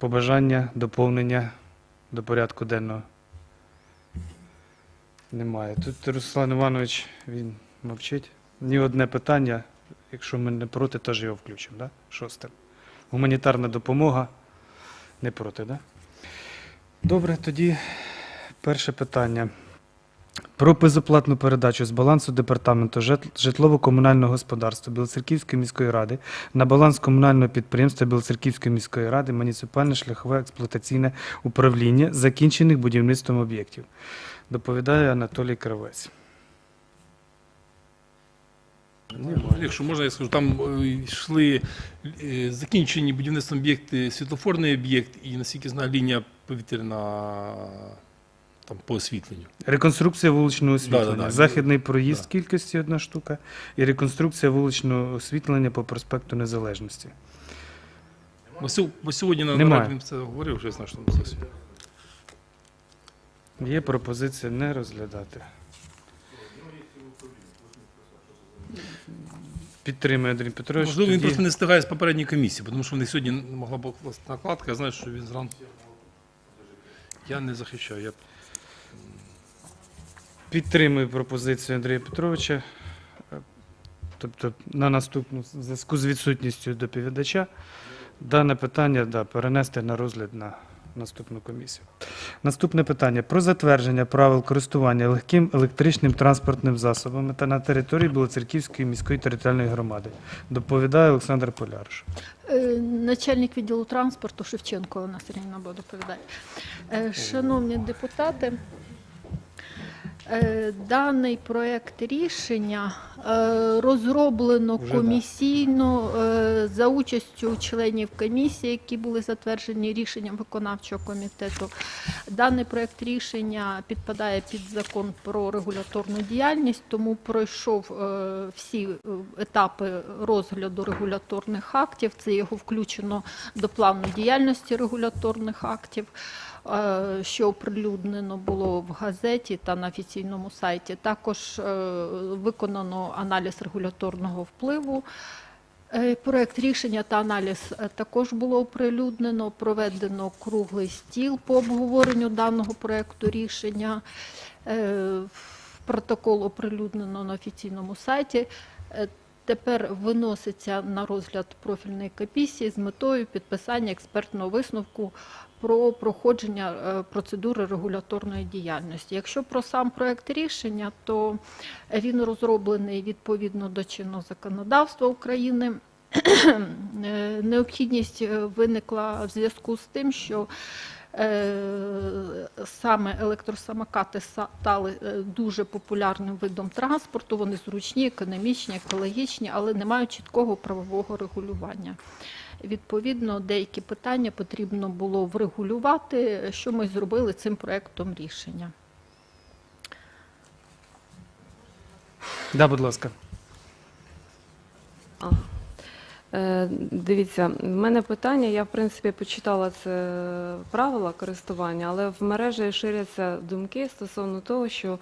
Побажання, доповнення до порядку денного. Немає. Тут Руслан Іванович, він мовчить. Ні одне питання, якщо ми не проти, теж його включимо. Да? Шосте. Гуманітарна допомога. Не проти, да? Добре, тоді перше питання. Про безоплатну передачу з балансу департаменту житлово-комунального господарства Білоцерківської міської ради на баланс комунального підприємства Білоцерківської міської ради муніципальне шляхове експлуатаційне управління закінчених будівництвом об'єктів. Доповідає Анатолій Кравець. Якщо можна, я скажу, там е, йшли е, закінчені будівництвом об'єкти, світлофорний об'єкт і, наскільки знаю, лінія повітряна там, по освітленню. Реконструкція вуличного освітлення. Да-да-да. Західний проїзд Да. кількості одна штука. І реконструкція вуличного освітлення по проспекту Незалежності. Бо, сьо- бо сьогодні на Немає. нараді це говорив, вже я знаю, що. Є пропозиція не розглядати. Підтримує Андрій Петрович. Можливо, він Тоді просто не встигає з попередньої комісії, тому що в них сьогодні могла б накладка, я знаю, що він зранку. Я не захищаю. Я... Підтримую пропозицію Андрія Петровича. Е, Тобто на наступну в зв'язку з відсутністю доповідача дане питання да, перенести на розгляд на наступну комісію. Наступне питання про затвердження правил користування легким електричним транспортним засобами та на території Білоцерківської міської територіальної громади. Доповідає Олександр Поляруш. Е, Начальник відділу транспорту Шевченко Олена Сергійовна буде доповідати. Е, Шановні депутати, даний проект рішення е, розроблено комісійно е, за участю членів комісії, які були затверджені рішенням виконавчого комітету. Даний проект рішення підпадає під закон про регуляторну діяльність, тому пройшов е, всі е, етапи розгляду регуляторних актів. Це його включено до плану діяльності регуляторних актів. Е, Що оприлюднено було в газеті та на офіційному сайті. Також е, виконано аналіз регуляторного впливу. Е, Проект рішення та аналіз також було оприлюднено, проведено круглий стіл по обговоренню даного проекту рішення. Протокол оприлюднено на офіційному сайті. Тепер виноситься на розгляд профільної комісії з метою підписання експертного висновку про проходження е, процедури регуляторної діяльності. Якщо про сам проект рішення, то він розроблений відповідно до чинного законодавства України. Е, Необхідність е, виникла в зв'язку з тим, що саме електросамокати стали е, дуже популярним видом транспорту. Вони зручні, економічні, екологічні, але не мають чіткого правового регулювання. Відповідно, деякі питання потрібно було врегулювати, що ми зробили цим проектом рішення. Да, будь ласка. Е, Дивіться, в мене питання. Я в принципі почитала це правила користування, але в мережі ширяться думки стосовно того, що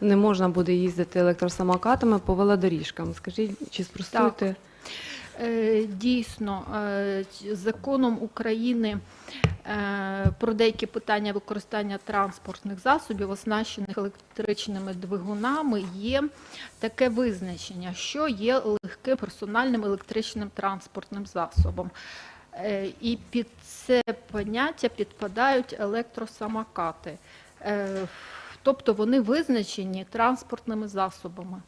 не можна буде їздити електросамокатами по велодоріжкам. Скажіть, чи спростуєте? Так. Дійсно, е, законом України е, про деякі питання використання транспортних засобів, оснащених електричними двигунами, є таке визначення, що є легким персональним електричним транспортним засобом. Е, І під це поняття підпадають електросамокати. Е, Тобто вони визначені транспортними засобами.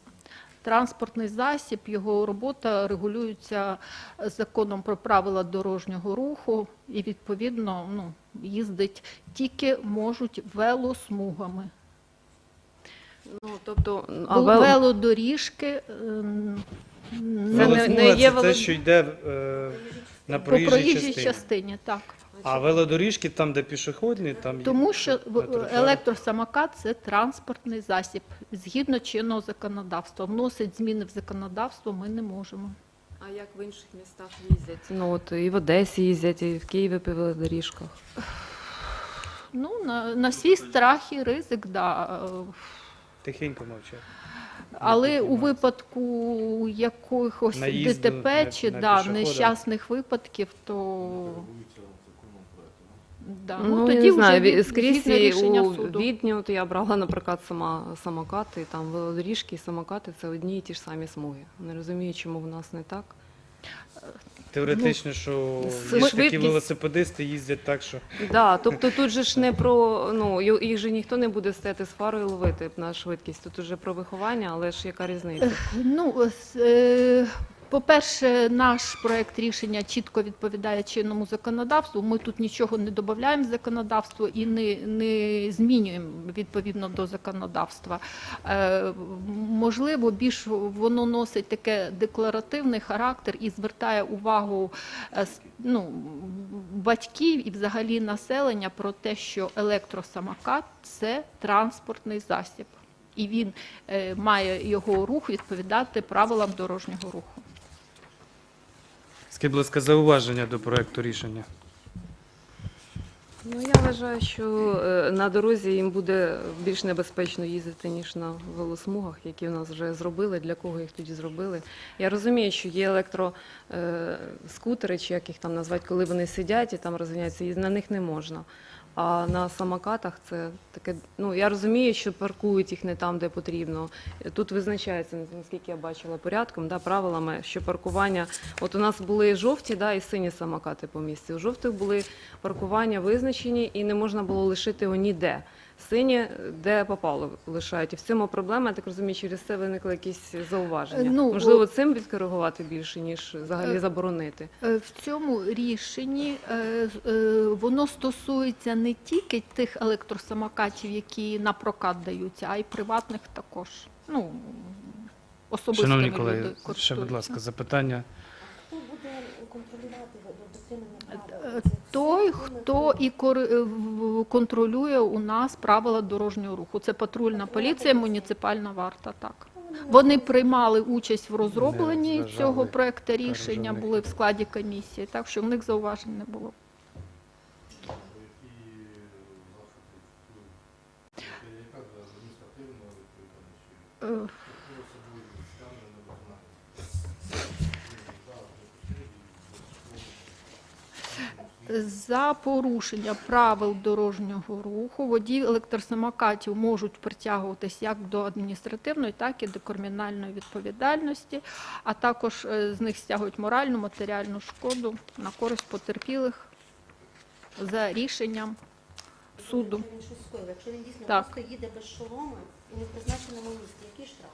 Транспортний засіб, його робота регулюється законом про правила дорожнього руху і відповідно ну, їздить тільки можуть велосмугами. Ну, тобто, а Вел- вел- Велодоріжки Це не- не- не є це те, що йде е, на проїжджій проїжджій частині. частині, так. А велодоріжки там, де пішохідні, там є. Тому що в- на тротуарі. електросамокат це транспортний засіб. Згідно чинного законодавства. Вносить зміни в законодавство ми не можемо. А як в інших містах їздять? Ну от і в Одесі їздять, і в Києві по велодоріжках. Ну, на, на свій страх і ризик, да. Тихенько мовчать. Але у випадку якихось Наїзду ДТП на- чи на да, пішохода. нещасних випадків, то Да. Ну, тоді не знаю, від- від, скрізь рішення у суду. Відні, от я брала, наприклад, сама самокати, там велодоріжки і самокати це одні і ті ж самі смуги. Не розумію, чому в нас не так. Теоретично, що з є такі велосипедисти їздять так, що Да, тобто тут же ж не про ну їх же ніхто не буде стояти з фарою і ловити на швидкість. Тут уже про виховання, але ж яка різниця? Ну, е, по-перше, наш проект рішення чітко відповідає чинному законодавству. Ми тут нічого не додаємо в законодавство і не, не змінюємо відповідно до законодавства. Е, можливо, більш воно носить таке декларативний характер і звертає увагу е, ну, батьків і взагалі населення про те, що електросамокат це транспортний засіб. І він е, має його рух відповідати правилам дорожнього руху. Скажіть, будь ласка, зауваження до проекту рішення. Ну я вважаю, що е, на дорозі їм буде більш небезпечно їздити, ніж на велосмугах, які в нас вже зробили. Для кого їх тоді зробили? Я розумію, що є електроскутери, чи як їх там назвати, коли вони сидять і там розганяються, і на них не можна. А на самокатах це таке. Ну я розумію, що паркують їх не там, де потрібно. Тут визначається, наскільки я бачила, порядком, да, правилами, що паркування. От у нас були жовті, да, і сині самокати по місці. У жовтих були паркування визначені, і не можна було лишити його ніде. Сині, де попало, лишають. І в цьому проблема, я так розумію, через це виникли якісь зауваження. Ну, Можливо, цим відкоригувати більше, ніж взагалі Е, заборонити. Е, В цьому рішенні е, з- воно стосується не тільки тих електросамокатів, які на прокат даються, а й приватних також. Ну, особистими Шановні колеги, ще, будь ласка, запитання. Хто буде контролювати дотримання правил? Той, хто і кор- в- контролює у нас правила дорожнього руху. Це патрульна поліція, муніципальна варта. Так вони приймали участь в розробленні цього проекту рішення, були в складі комісії, так що в них зауважень не було. За порушення правил дорожнього руху водії електросамокатів можуть притягуватись як до адміністративної, так і до кримінальної відповідальності, а також е, з них стягують моральну, матеріальну шкоду на користь потерпілих за рішенням суду. Якщо він дійсно Так. просто їде без шолома і не в призначеному місці, який штраф?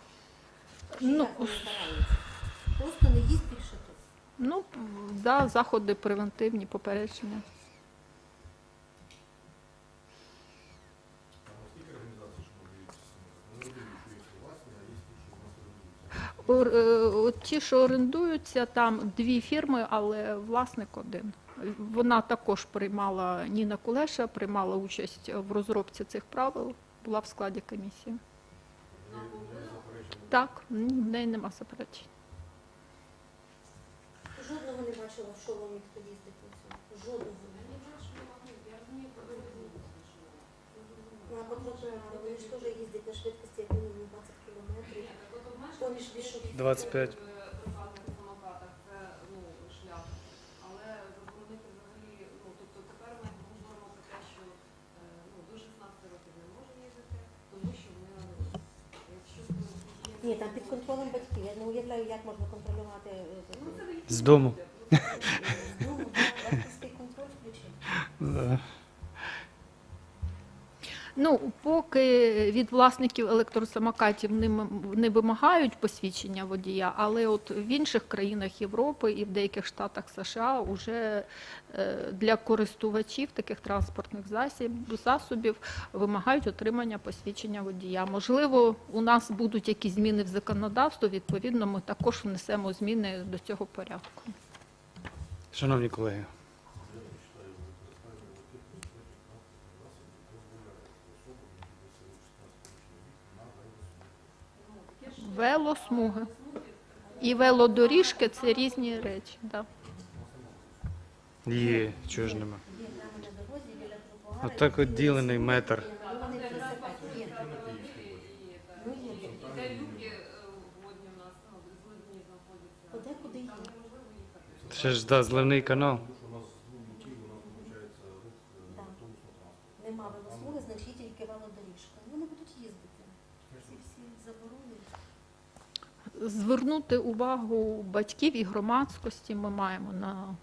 Ну? Просто не їсть більше. Ну, да, заходи превентивні, попередження. Е, Ті, що орендуються, там дві фірми, але власник один. Вона також приймала Ніна Кулеша, приймала участь в розробці цих правил, була в складі комісії. Так, в неї нема заперечень. Жодного не бачила в шоломі, хто їздить на цьому. Жодного. Ну, а потім вони ж теж їздять на швидкості як мінімум 20 км. Поміж пішохідів. 25. приватних самокатах це ну, шлях. Але заборонити взагалі, ну тобто тепер ми говоримо про те, що е, ну, до 16 років не може їздити, тому що вони на дорозі. Якщо є- Ні, там під контролем батьків. Я не уявляю, як можна контролювати. З дому. З дому. Ну, батьківський контроль включити. Да. Ну, поки від власників електросамокатів не, вимагають посвідчення водія, але от в інших країнах Європи і в деяких штатах США вже е, для користувачів таких транспортних засобів вимагають отримання посвідчення водія. Можливо, у нас будуть якісь зміни в законодавство, відповідно, ми також внесемо зміни до цього порядку. Шановні колеги, Велосмуги і велодоріжки це різні речі. Да. є, чого ж нема. Отак от ділений метр. Ще ж да, зливний канал. Так. нема велосмуги, значить тільки велодоріжка. Вони будуть їздити. Ці всі заборони. Звернути увагу батьків і громадськості ми маємо на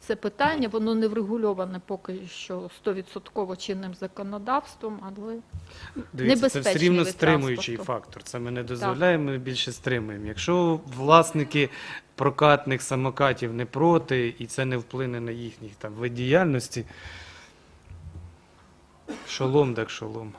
це питання. Воно не врегульоване поки що 100% чинним законодавством, але Дивіться, це все рівно стримуючий фактор. Це ми не дозволяємо, ми більше стримуємо. Якщо власники прокатних самокатів не проти, і це не вплине на їхній там вид діяльності, шолом так шолом.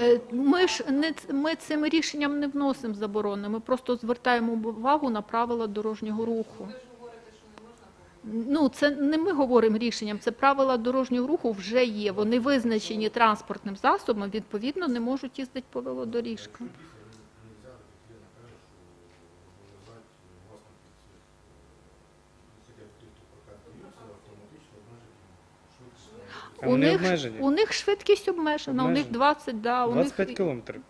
Е, Ми ж не ми цим рішенням не вносимо заборони. Ми просто звертаємо увагу на правила дорожнього руху. Ну, це не ми говоримо рішенням, це правила дорожнього руху вже є. Вони визначені транспортним засобом, відповідно, не можуть їздити по велодоріжкам. А У них, у них швидкість обмежена, у них Обмежені? 20, да, у 25 них, кілометрів.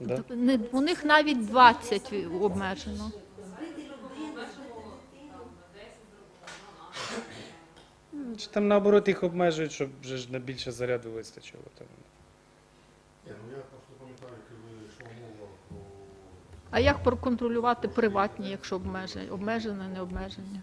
Да? не, у них навіть 20 обмежено. Чи там наоборот їх обмежують, щоб вже ж на більше заряду вистачило. Там. А як проконтролювати приватні, якщо обмежені, обмежені, не обмежені?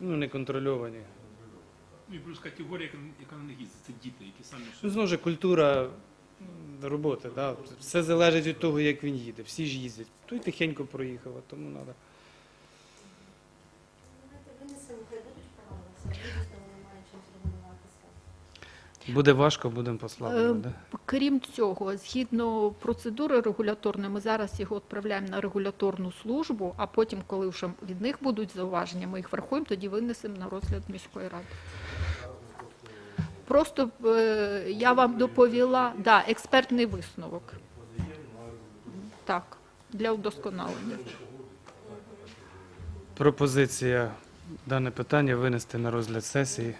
Ну, неконтрольовані. Ну і плюс категорія, яка, на них їздить, це діти, які самі Ну, знову ж культура роботи. Да? Все залежить від того, як він їде. Всі ж їздять. Той тихенько проїхав, а тому треба. Буде важко, будемо послаблено. Е, Да? Крім цього, згідно процедури регуляторної, ми зараз його відправляємо на регуляторну службу, а потім, коли вже від них будуть зауваження, ми їх врахуємо, тоді винесемо на розгляд міської ради. Просто е, я вам доповіла, да, експертний висновок. Так, для удосконалення. Пропозиція дане питання винести на розгляд сесії.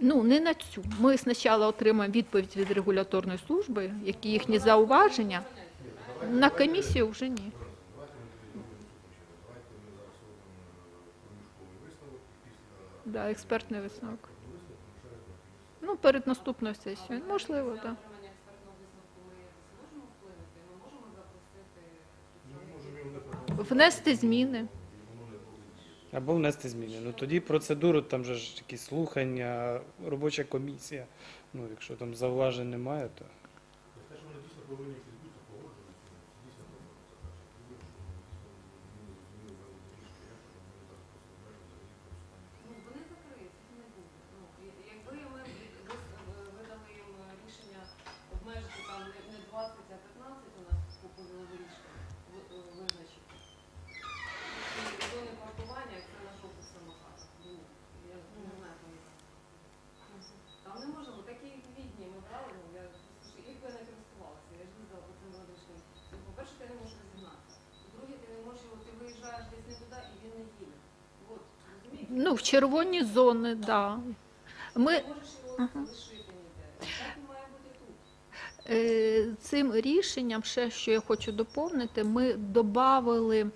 Ну, не на цю. Ми спочатку отримаємо відповідь від регуляторної служби, які їхні зауваження. На комісію вже ні. Да, експертний висновок. Ну, перед наступною сесією. Можливо, так. Да. Внести зміни. Або внести зміни. Ну тоді процедуру, там же ж такі слухання, робоча комісія. Ну, якщо там зауважень немає, то. Ну, вони закриті, їх не буде. Ну, і- якби ми від- вис- видали їм рішення обмежити там не, не 20, а 15 у нас по велодоріжкам ви- е, визначити. І зони паркування, як це на жовтих самокатах. Ну, я не знаю, там як. Там не може бути такі відні ми брали, ну, я, слушай, їх би не користувалася, я ж їздила по цим велодоріжкам. Ну, По-перше, ти не можеш розігнатися. По-друге, ти не можеш, його- ти виїжджаєш десь не туди і він не їде. От, розумієте? Ну, в червоні зони, так. Да. Ми, тут. Е, Цим рішенням, ще що я хочу доповнити, ми додали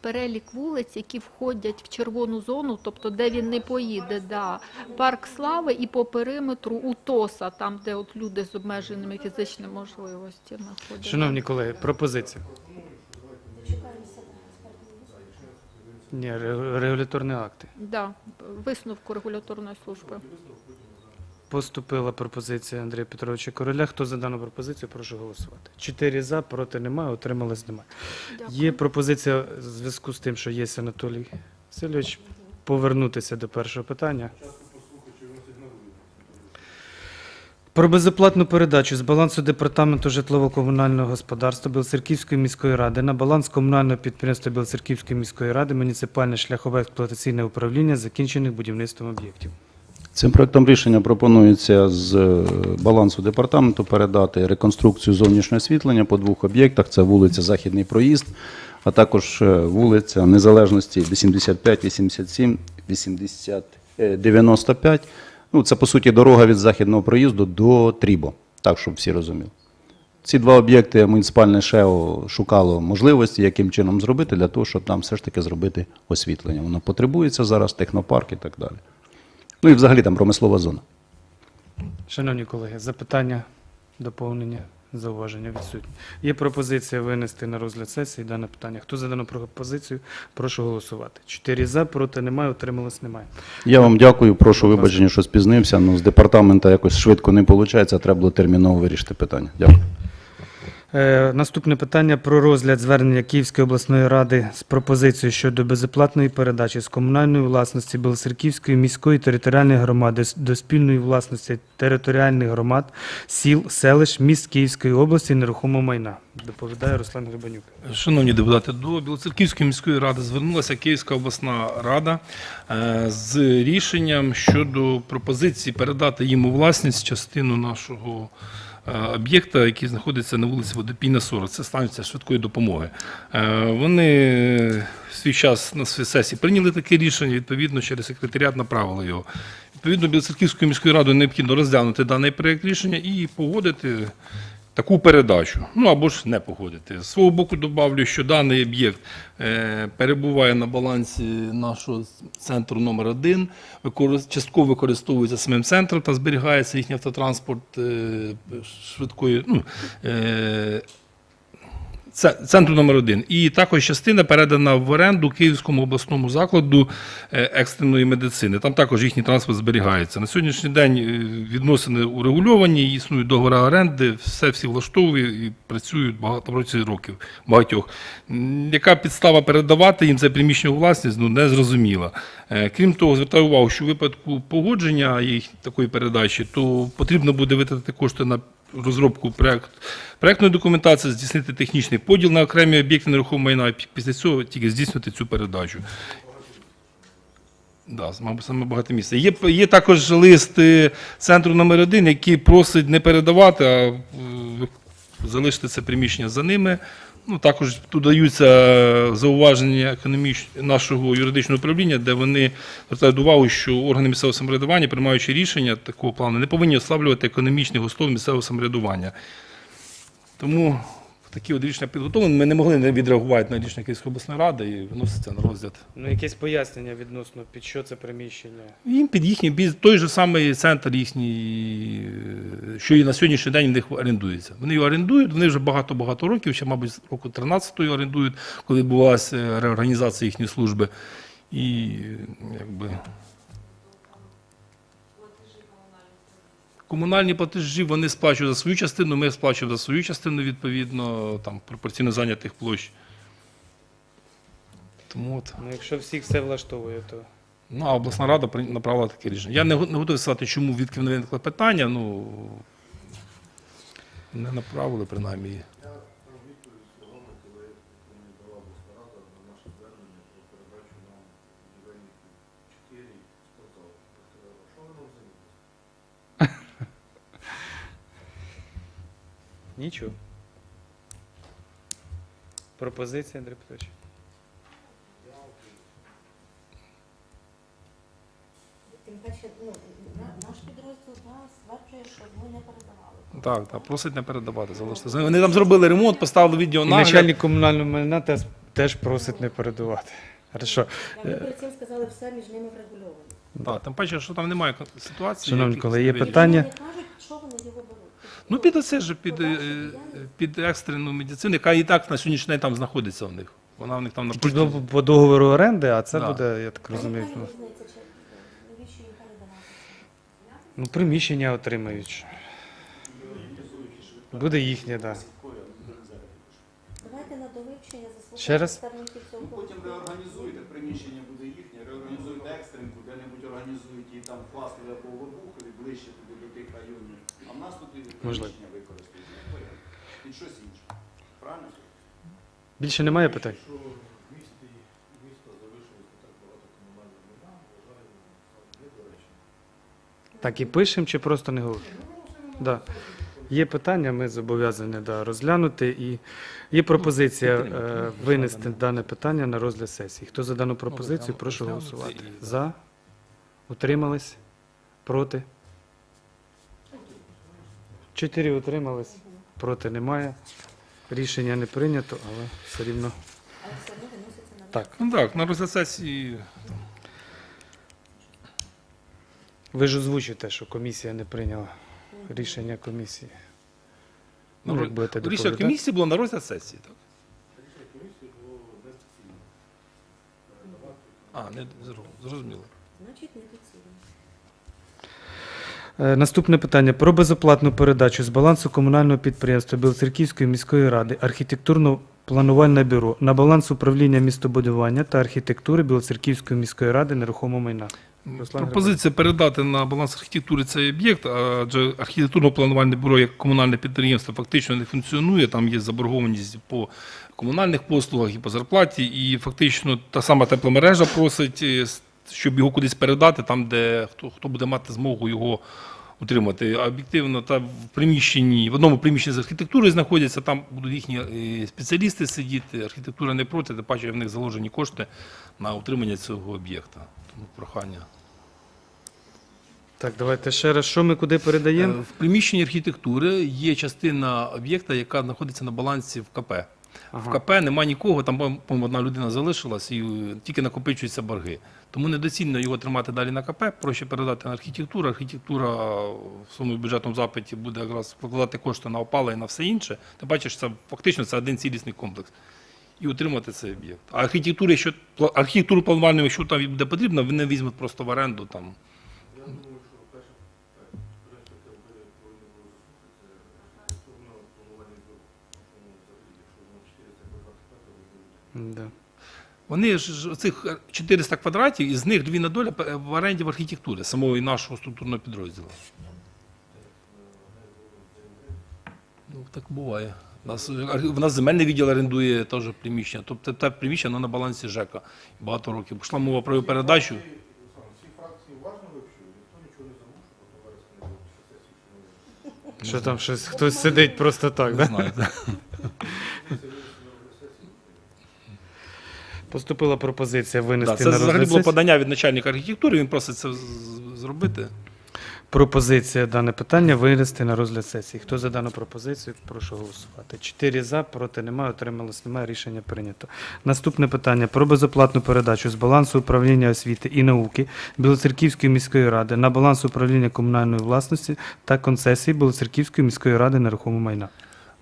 перелік вулиць, які входять в червону зону, тобто де він не поїде. Да. Парк Слави і по периметру УТОСа, там, де от люди з обмеженими фізичними можливостями ходять. Шановні колеги, пропозиція. Дочекаємося на експертний висновок. Ні, ре- регуляторні акти. Да, висновку регуляторної служби. Поступила пропозиція Андрія Петровича Короля. Хто за дану пропозицію, прошу голосувати. Чотири за, проти немає, утримались немає. Дякую. Є пропозиція в зв'язку з тим, що є Анатолій Васильович, повернутися до першого питання. Про безоплатну передачу з балансу Департаменту житлово-комунального господарства Білоцерківської міської ради на баланс комунального підприємства Білоцерківської міської ради муніципальне шляхове експлуатаційне управління закінчених будівництвом об'єктів. Цим проектом рішення пропонується з е, балансу департаменту передати реконструкцію зовнішнього освітлення по двох об'єктах. Це вулиця Західний проїзд, а також е, вулиця Незалежності 85, 87, 80, е, 95. Ну, це, по суті, дорога від західного проїзду до Трібо, так, щоб всі розуміли. Ці два об'єкти муніципальне ШЕО шукало можливості, яким чином зробити, для того, щоб там все ж таки зробити освітлення. Воно потребується зараз, технопарк і так далі. Ну і взагалі там промислова зона. Шановні колеги, запитання, доповнення, зауваження відсутні. Є пропозиція винести на розгляд сесії дане питання. Хто за дану пропозицію, прошу голосувати. Чотири за, проти немає, утрималось немає. Я вам дякую, прошу вибачення, що спізнився. Ну, з департамента якось швидко не виходить, треба було терміново вирішити питання. Дякую. Е, наступне питання про розгляд звернення Київської обласної ради з пропозицією щодо безоплатної передачі з комунальної власності Білоцерківської міської територіальної громади до спільної власності територіальних громад, сіл, селищ, міст Київської області нерухомого майна. Доповідає Руслан Грибанюк. Шановні депутати, до Білоцерківської міської ради звернулася Київська обласна рада е, з рішенням щодо пропозиції передати їм у власність частину нашого об'єкта, який знаходиться на вулиці Водопійна 40. Це станція швидкої допомоги. Е, Вони в свій час на своїй сесії прийняли таке рішення, відповідно, через секретаріат направили його. Відповідно, Білоцерківською міською радою необхідно розглянути даний проєкт рішення і погодити таку передачу. Ну або ж не погодити. З свого боку добавлю, що даний об'єкт е, перебуває на балансі нашого центру номер 1 використ- частково використовується самим центром та зберігається їхній автотранспорт е, швидкої. Ну, е, центру номер один. І також частина передана в оренду Київському обласному закладу е, екстреної медицини. Там також їхній транспорт зберігається. На сьогоднішній день е, відносини урегульовані, існують договори оренди, все всі влаштовує і працюють багато протягом років, багатьох. Яка підстава передавати їм це приміщення у власність, ну не зрозуміла. Е, Крім того, звертаю увагу, що в випадку погодження їх такої передачі, то потрібно буде витратити кошти на розробку проект, проектної документації, здійснити технічний поділ на окремі об'єкти нерухомого майна, і після цього тільки здійснити цю передачу. Да, мабуть, саме багато місця. Є, є також лист е, центру номер 1 який просить не передавати, а залишити це приміщення за ними. Ну, також тут даються зауваження економіч... нашого юридичного управління, де вони звертають увагу, що органи місцевого самоврядування, приймаючи рішення такого плану, не повинні ослаблювати економічних основ місцевого самоврядування. Тому такі от рішення підготовлені. Ми не могли не відреагувати на рішення Київської обласної ради і виноситься на розгляд. Ну, якесь пояснення відносно під що це приміщення. Їм під їхній біз, той же самий центр їхній, е, що і на сьогоднішній день в них орендується. Вони його орендують, вони вже багато-багато років, ще, мабуть, року 13-го орендують, коли відбулася реорганізація їхньої служби. І е, якби. Комунальні платежі вони сплачують за свою частину, ми сплачуємо за свою частину, відповідно, там пропорційно зайнятих площ. Тому от. Ну, якщо всіх все влаштовує, то Ну, а обласна рада направила таке рішення. Я не, го- не готовий сказати, чому відки не виникло питання, ну не направили принаймні. Нічого. Пропозиція, Андрій Петрович. Тим паче, ну, на- наш підрозділ да, стверджує, що ми не передавали. Так, так, просить не передавати, залишити. Вони там зробили ремонт, поставили І відеонагляд. начальник комунального майна теж, теж просить не передавати. Хорошо. Ми перед цим сказали, все між ними врегульовано. Так, тим паче, що там немає кон- ситуації. Шановні колеги, є питання? Вони кажуть, що вони його беруть. Ну, під оце ж, під, е, під екстрену медицину, яка і так на сьогоднішній день там знаходиться в них. Вона в них там на Тільки по- по договору оренди, а це Да. буде, я так розумію. Ну, різниця, чи навіщо їм передавати? Ну, приміщення отримають. Буде їхнє, так. Да. Давайте на довивчення заслухати Ще раз? представників цього. Потім реорганізуєте, приміщення буде їхнє, реорганізуєте екстренку, де-небудь організуєте і там класові або вибухові ближче туди до тих районів. А в нас тут Можливо. Ну. Під щось інше. Правильно? Більше немає питань? Так і пишемо чи просто не говоримо? Да. Є питання, ми зобов'язані да, розглянути. І є пропозиція е, винести дане питання на розгляд сесії. Хто за дану пропозицію, прошу голосувати. За? Утримались? Проти? Чотири утримались. Проти немає. Рішення не прийнято, але все рівно. Так. Ну так, на розгляд сесії Ви ж озвучите, що комісія не прийняла рішення комісії. Ну, як будете рішення доповідати? комісії було на розгляд сесії, так? А, не зрозуміло. Значить, недоцільно. Е, Наступне питання про безоплатну передачу з балансу комунального підприємства Білоцерківської міської ради архітектурно-планувальне бюро на баланс управління містобудування та архітектури Білоцерківської міської ради нерухомого майна. Руслан Пропозиція передати на баланс архітектури цей об'єкт, адже архітектурно-планувальне бюро як комунальне підприємство фактично не функціонує. Там є заборгованість по комунальних послугах і по зарплаті. І фактично та сама тепломережа просить, е, щоб його кудись передати, там, де хто, хто буде мати змогу його утримати. А Об'єктивно, та в приміщенні, в одному приміщенні з архітектури знаходяться, там будуть їхні е, спеціалісти сидіти. Архітектура не проти, тим паче в них заложені кошти на утримання цього об'єкта. Тому прохання. Так, давайте ще раз. Що ми куди передаємо? Е, В приміщенні архітектури є частина об'єкта, яка знаходиться на балансі в КП. В КП нема нікого, там по-моєму, одна людина залишилась і е, тільки накопичуються борги. Тому недоцільно його тримати далі на КП, проще передати на архітектуру. Архітектура в своєму бюджетному запиті буде якраз покладати кошти на опалення і на все інше. Ти бачиш, це фактично це один цілісний комплекс. І утримати цей об'єкт. А архітектура, якщо архітектуру планувальну, якщо там буде потрібно, вони візьмуть просто в оренду там. Да. Вони ж цих 400 квадратів, із них дві на доля в оренді в архітектурі, самого і нашого структурного підрозділу. Ну, так буває. У нас, ар- в нас земельний відділ орендує теж приміщення. Тобто те приміщення воно на балансі ЖЕКа багато років. Пішла мова про його передачу. Що там щось хтось сидить просто так, Не да? знаю. Поступила пропозиція Да, винести це на взагалі розгляд було сесії. подання від начальника архітектури, він просить це з- з- зробити. Пропозиція дане питання винести на розгляд сесії. Хто за дану пропозицію, прошу голосувати. Чотири за, проти немає, отрималось немає, рішення прийнято. Наступне питання про безоплатну передачу з балансу управління освіти і науки Білоцерківської міської ради на баланс управління комунальної власності та концесії Білоцерківської міської ради нерухомого майна.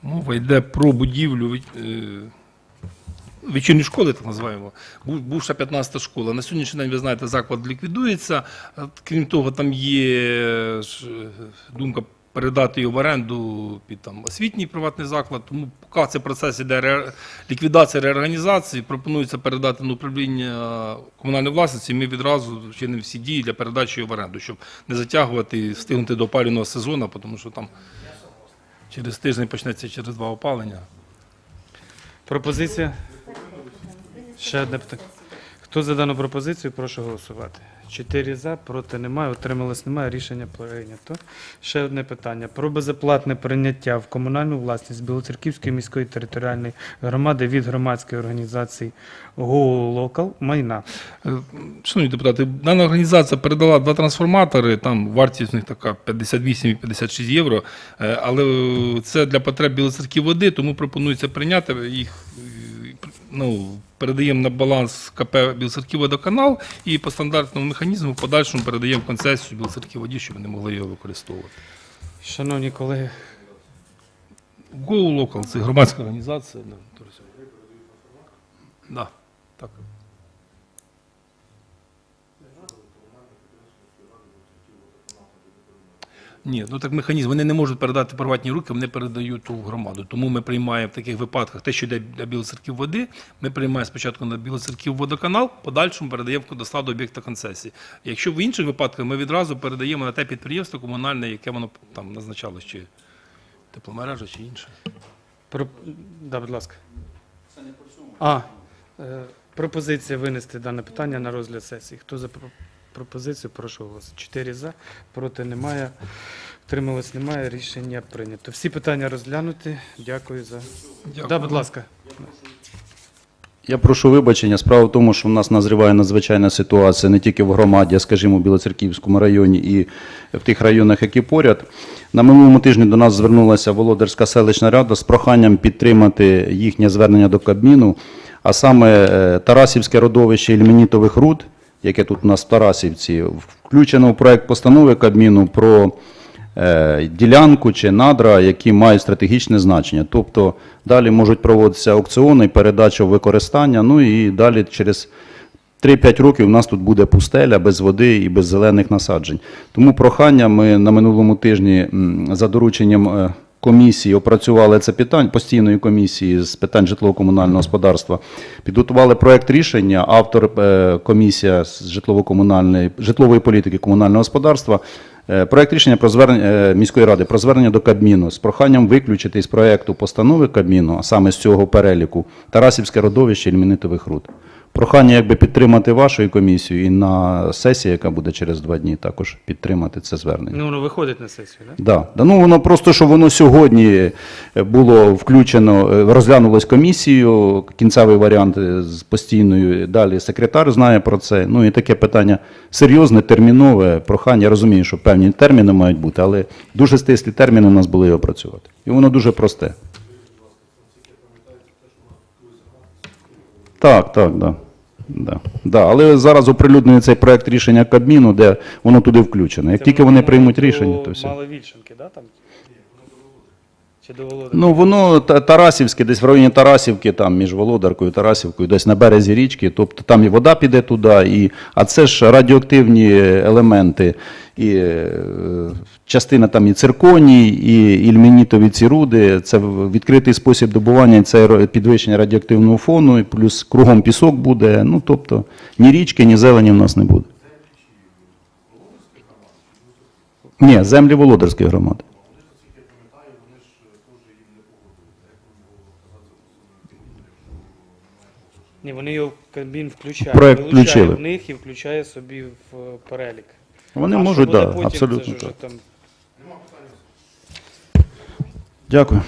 Мова йде про будівлю від- е, вечірньої школи, так називаємо. Бувша 15-та школа. На сьогоднішній день, ви знаєте, заклад ліквідується. Е, Крім того, там є ж, е, думка передати його в оренду під там, освітній приватний заклад. Тому поки цей процес іде ре- ліквідація реорганізації, пропонується передати на управління комунальної власності. Ми відразу вчинимо всі дії для передачі його в оренду, щоб не затягувати і встигнути до опалювального сезону, тому що там через тиждень почнеться через два опалення. Пропозиція? Ще одне питання. Хто за дану пропозицію, прошу голосувати. Чотири за, проти немає, утрималось немає, рішення прийнято. Ще одне питання. Про безоплатне прийняття в комунальну власність Білоцерківської міської територіальної громади від громадської організації ГОУ «Локал» майна. Е, Шановні депутати, дана організація передала два трансформатори, там вартість у них така 58 і 56 євро, Е, але е, це для потреб Білоцерків води, тому пропонується прийняти їх. Ну, передаємо на баланс КП Білоцерків водоканал і по стандартному механізму в подальшому передаємо концесію Білоцерків воді, щоб вони могли його використовувати. Шановні колеги, Go Local це громадська організація. Да, так. Ні, ну так механізм. Вони не можуть передати приватні руки, вони передають у громаду. Тому ми приймаємо в таких випадках те, що йде для білоцерків води. Ми приймаємо спочатку на білоцерків водоканал, подальшому передаємо до складу об'єкта концесії. Якщо в інших випадках ми відразу передаємо на те підприємство комунальне, яке воно там назначалось, чи тепломережа, чи інше. Про... Да, будь ласка. А, е, пропозиція винести дане питання на розгляд сесії. Хто за про- пропозицію, прошу голосувати. Чотири за, проти немає, втрималось немає, рішення прийнято. Всі питання розглянуті. Дякую за. Дякую. Да, будь ласка. Я прошу вибачення. Справа в тому, що в нас назріває надзвичайна ситуація не тільки в громаді, а скажімо, в Білоцерківському районі і в тих районах, які поряд. На минулому тижні до нас звернулася Володарська селищна рада з проханням підтримати їхнє звернення до Кабміну, а саме е, Тарасівське родовище ільменітових руд, яке тут у нас в Тарасівці, включено в проект постанови Кабміну про е, ділянку чи надра, які мають стратегічне значення. Тобто далі можуть проводитися аукціони, передача використання, ну і далі через 3-5 років у нас тут буде пустеля без води і без зелених насаджень. Тому прохання ми на минулому тижні за дорученням е, комісії опрацювали це питання постійної комісії з питань житлово-комунального господарства. Підготували проект рішення. Автор е, комісія з житлово-комунальної житлової політики комунального господарства. Е, Проект рішення про звернення міської ради про звернення до Кабміну з проханням виключити з проекту постанови Кабміну, а саме з цього переліку, Тарасівське родовище ільменитових руд. Прохання якби підтримати вашу комісію і на сесії, яка буде через два дні, також підтримати це звернення. Ну, воно виходить на сесію, так? Да. Да, ну воно просто, що воно сьогодні е, було включено, е, розглянулось комісією, кінцевий варіант е, з постійною. Далі секретар знає про це. Ну і таке питання серйозне, термінове. Прохання. Я розумію, що певні терміни мають бути, але дуже стислі терміни у нас були опрацювати. І воно дуже просте. Так, так, да. Да. Да. Але зараз оприлюднює цей проект рішення Кабміну, де воно туди включено. Як тільки вони приймуть рішення, то все. Мало Вільшинки, да, там? Чи до Володимира? Ну, воно Та- Тарасівське, десь в районі Тарасівки, там між Володаркою і Тарасівкою, десь на березі річки. Тобто там і вода піде туди, і, а це ж радіоактивні елементи. І е, частина там і цирконій, і ільменітові ці руди. Це відкритий спосіб добування, це підвищення радіоактивного фону, і плюс кругом пісок буде. Ну, тобто ні річки, ні зелені в нас не буде. Ні, землі Володарської громади. Ні, вони його Кабмін включають. Проект Вилучає включили. в них і включає собі в е, перелік. Вони А можуть, так, да, абсолютно так. там Дякую.